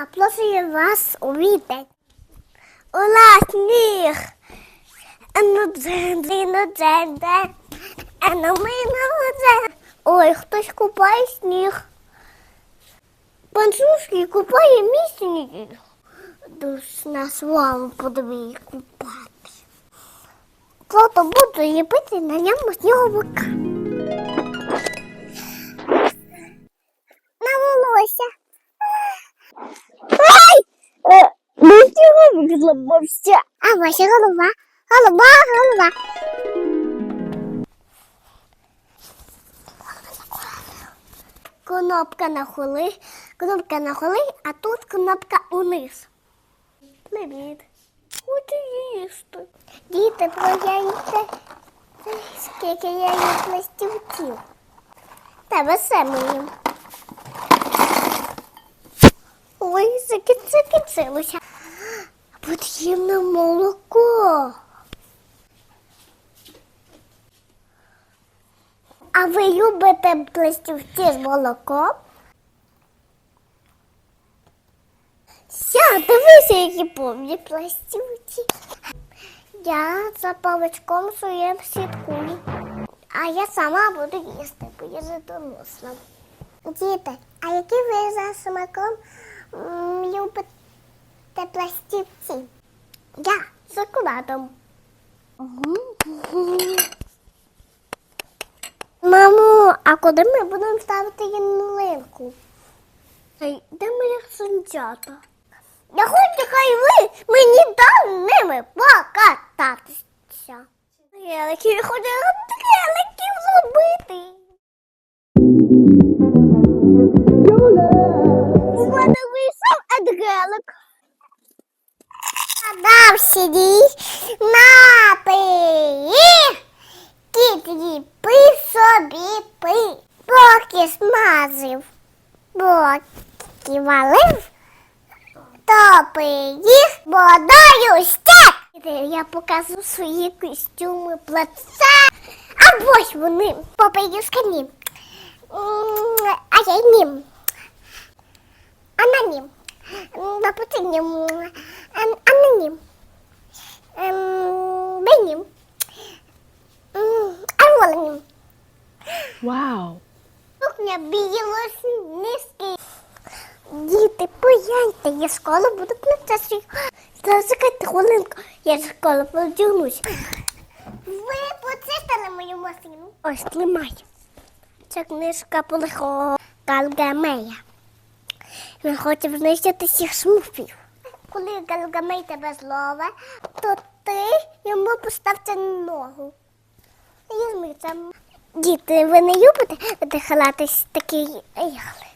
Запрошую вас у мій. У нас дзен. Ой, хтось купає сніг. Панчушки купає мій сніг. Душ нас вам подиві купати. Зато буду ліпити на ньому сніговика. На волосся. Сніговик зламався. А ваша голова? Голова, голова. Кнопка на холи, кнопка на холи, а тут кнопка униз. Привіт. Хочу їсти. Діти, погляньте, скільки я їм пластівців. Та все моїм. Ой, закінчилося. Потрібно молоко. А ви любите пластівці з молоком? Ся, дивися, які повні пластівці. Я за павичком своїм слідкую. А я сама буду їсти, бо я вже. Діти, а які ви за смаком любите пластівці? Шоколадом. Мамо, а куди ми будемо ставити ялинку? Де моя сонцята? Я хочу, хай ви мені дали ними покататися. Я хочу геликів зробити. У мене вийшов Едгелик. Сидій на. Кіт пи собі пи. Поки смазив, поки валив, то пиїх водою стек. Я покажу свої костюми плаца. А ось вони попию скані. А я ним. Кухня білосніжки. Діти, пояньте, я школу буду платити. Зараз хвилинку, я з школи подягнусь. Ви почистили мою машину? Ось, тримай. Це книжка полихого Галгамея. Він хоче знищити всіх смуфів. Коли Галгамей тебе злове, то ти йому поставте ногу. Візьми це. Діти, ви не любите видихалатись такі ягли?